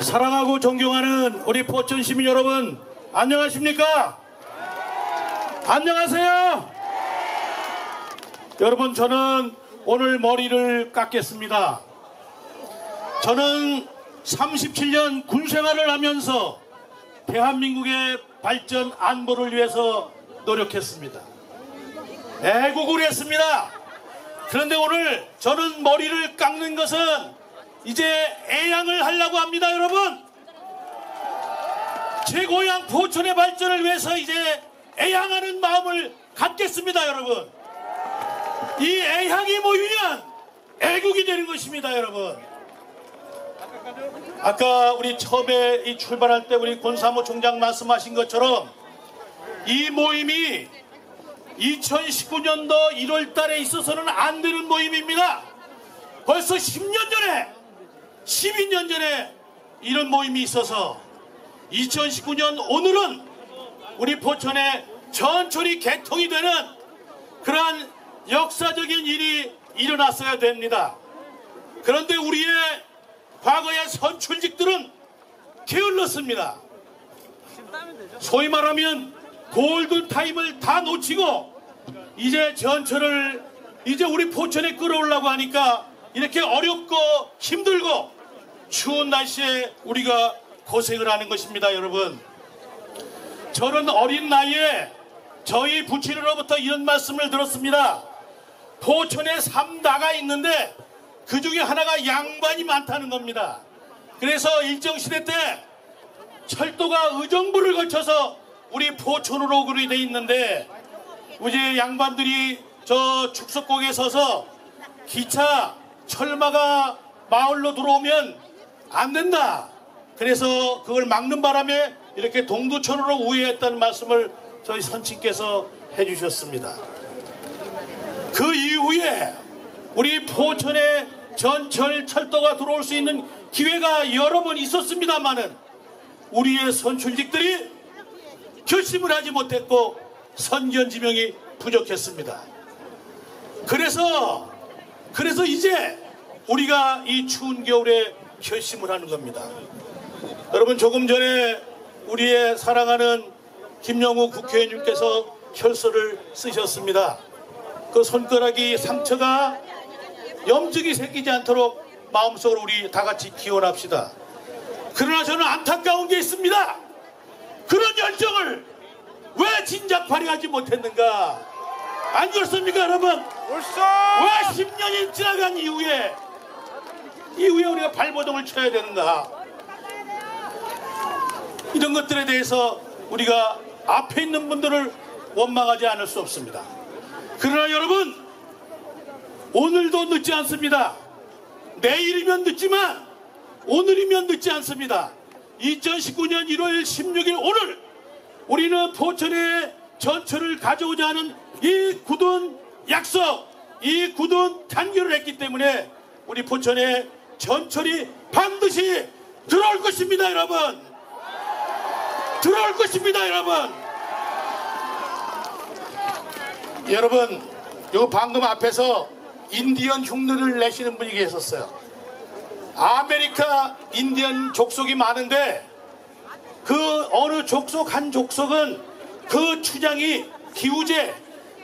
사랑하고 존경하는 우리 포천 시민 여러분, 안녕하십니까? 안녕하세요? 여러분, 저는 오늘 머리를 깎겠습니다. 저는 37년 군 생활을 하면서 대한민국의 발전 안보를 위해서 노력했습니다. 애국을 했습니다. 그런데 오늘 저는 머리를 깎는 것은 이제 애양을 하려고 합니다, 여러분. 제 고향 포천의 발전을 위해서 이제 애양하는 마음을 갖겠습니다, 여러분. 이 애향이 모이면 애국이 되는 것입니다, 여러분. 아까 우리 처음에 이 출발할 때 우리 권사무 총장 말씀하신 것처럼 이 모임이 2019년도 1월 달에 있어서는 안 되는 모임입니다. 벌써 10년 전에, 12년 전에 이런 모임이 있어서 2019년 오늘은 우리 포천에 전철이 개통이 되는 그러한 역사적인 일이 일어났어야 됩니다. 그런데 우리의 과거의 선출직들은 게을렀습니다. 소위 말하면 골든 타임을 다 놓치고 이제 전철을 이제 우리 포천에 끌어오려고 하니까 이렇게 어렵고 힘들고 추운 날씨에 우리가 고생을 하는 것입니다, 여러분. 저는 어린 나이에 저희 부친으로부터 이런 말씀을 들었습니다. 포천에 삼다가 있는데 그 중에 하나가 양반이 많다는 겁니다. 그래서 일정시대 때 철도가 의정부를 거쳐서 우리 포천으로 그리 돼 있는데 이제 양반들이 저 축석곡에 서서 기차 철마가 마을로 들어오면 안 된다. 그래서 그걸 막는 바람에 이렇게 동두천으로 우회했다는 말씀을 저희 선친께서 해주셨습니다. 그 이후에 우리 포천에 전철 철도가 들어올 수 있는 기회가 여러 번 있었습니다만은 우리의 선출직들이 결심을 하지 못했고 선견 지명이 부족했습니다. 그래서 그래서 이제 우리가 이 추운 겨울에 결심을 하는 겁니다. 여러분 조금 전에 우리의 사랑하는 김영우 국회의원님께서 혈서를 쓰셨습니다. 그 손가락이 상처가 염증이 생기지 않도록 마음속으로 우리 다 같이 기원합시다. 그러나 저는 안타까운 게 있습니다. 그런 열정을 왜 진작 발휘하지 못했는가? 안 그렇습니까, 여러분? 왜 10년이 지나간 이후에 이후에 우리가 발버둥을 쳐야 되는가? 이런 것들에 대해서 우리가 앞에 있는 분들을 원망하지 않을 수 없습니다. 그러나 여러분, 오늘도 늦지 않습니다. 내일이면 늦지만 오늘이면 늦지 않습니다. 2019년 1월 16일 오늘 우리는 포천에 전철을 가져오자 하는 이 굳은 약속, 이 굳은 단결을 했기 때문에 우리 포천에 전철이 반드시 들어올 것입니다, 여러분. 들어올 것입니다, 여러분. 여러분, 요 방금 앞에서 인디언 흉내를 내시는 분이 계셨어요. 아메리카 인디언 족속이 많은데 그 어느 족속 한 족속은 그 추장이 기우제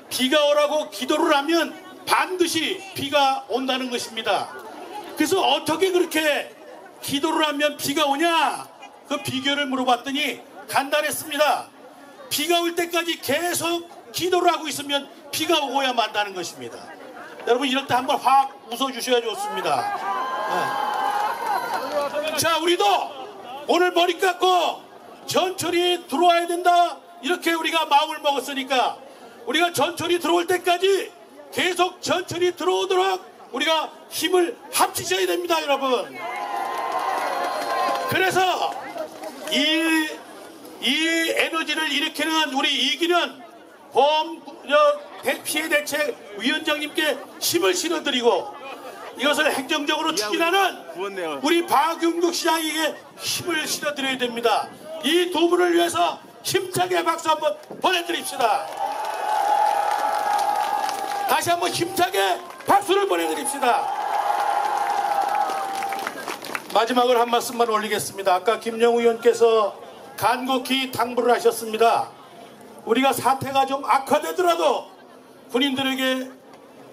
비가 오라고 기도를 하면 반드시 비가 온다는 것입니다. 그래서 어떻게 그렇게 기도를 하면 비가 오냐? 그 비결을 물어봤더니 간단했습니다. 비가 올 때까지 계속 기도를 하고 있으면 비가 오고야 만다는 것입니다. 여러분 이럴 때 한번 확 웃어주셔야 좋습니다. 네. 자 우리도 오늘 머리 깎고 전철이 들어와야 된다 이렇게 우리가 마음을 먹었으니까 우리가 전철이 들어올 때까지 계속 전철이 들어오도록 우리가 힘을 합치셔야 됩니다 여러분 그래서 이, 이 에너지를 일으키는 우리 이기는 범 피해 대책 위원장님께 힘을 실어드리고 이것을 행정적으로 추진하는 우리 박용국 시장에게 힘을 실어드려야 됩니다. 이 두 분을 위해서 힘차게 박수 한번 보내드립시다. 다시 한번 힘차게 박수를 보내드립시다. 마지막으로 한 말씀만 올리겠습니다. 아까 김영우 의원께서 간곡히 당부를 하셨습니다. 우리가 사태가 좀 악화되더라도 군인들에게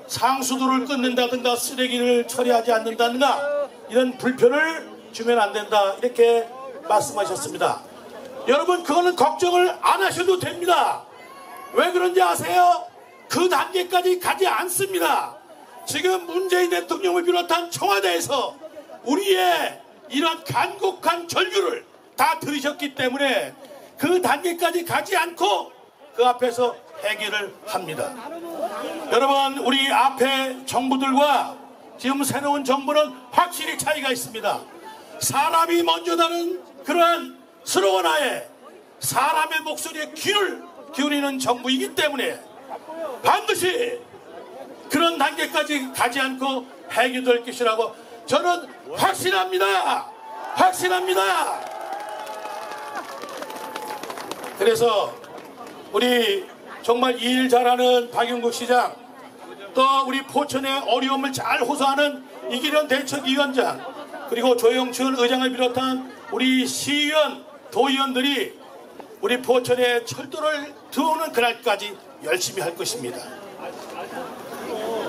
상수도를 끊는다든가 쓰레기를 처리하지 않는다든가 이런 불편을 주면 안 된다 이렇게 말씀하셨습니다. 여러분 그거는 걱정을 안 하셔도 됩니다. 왜 그런지 아세요? 그 단계까지 가지 않습니다. 지금 문재인 대통령을 비롯한 청와대에서 우리의 이런 간곡한 절규를 다 들으셨기 때문에 그 단계까지 가지 않고 그 앞에서 해결을 합니다. 여러분 우리 앞에 정부들과 지금 새로운 정부는 확실히 차이가 있습니다. 사람이 먼저다는 그러한 스로건 하에 사람의 목소리에 귀를 기울이는 정부이기 때문에 반드시 그런 단계까지 가지 않고 해결 될 것이라고 저는 확신합니다. 확신합니다. 그래서 우리 정말 일 잘하는 박영국 시장 또 우리 포천의 어려움을 잘 호소하는 이기련 대책위원장 그리고 조영춘 의장을 비롯한 우리 시의원 도의원들이 우리 포천에 철도를 들어오는 그날까지 열심히 할 것입니다.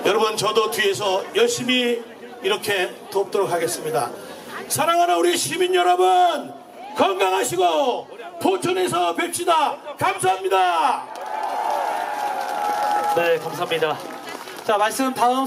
여러분 저도 뒤에서 열심히 이렇게 돕도록 하겠습니다. 사랑하는 우리 시민 여러분 건강하시고 포천에서 뵙시다. 감사합니다. 네, 감사합니다. 자, 말씀 다음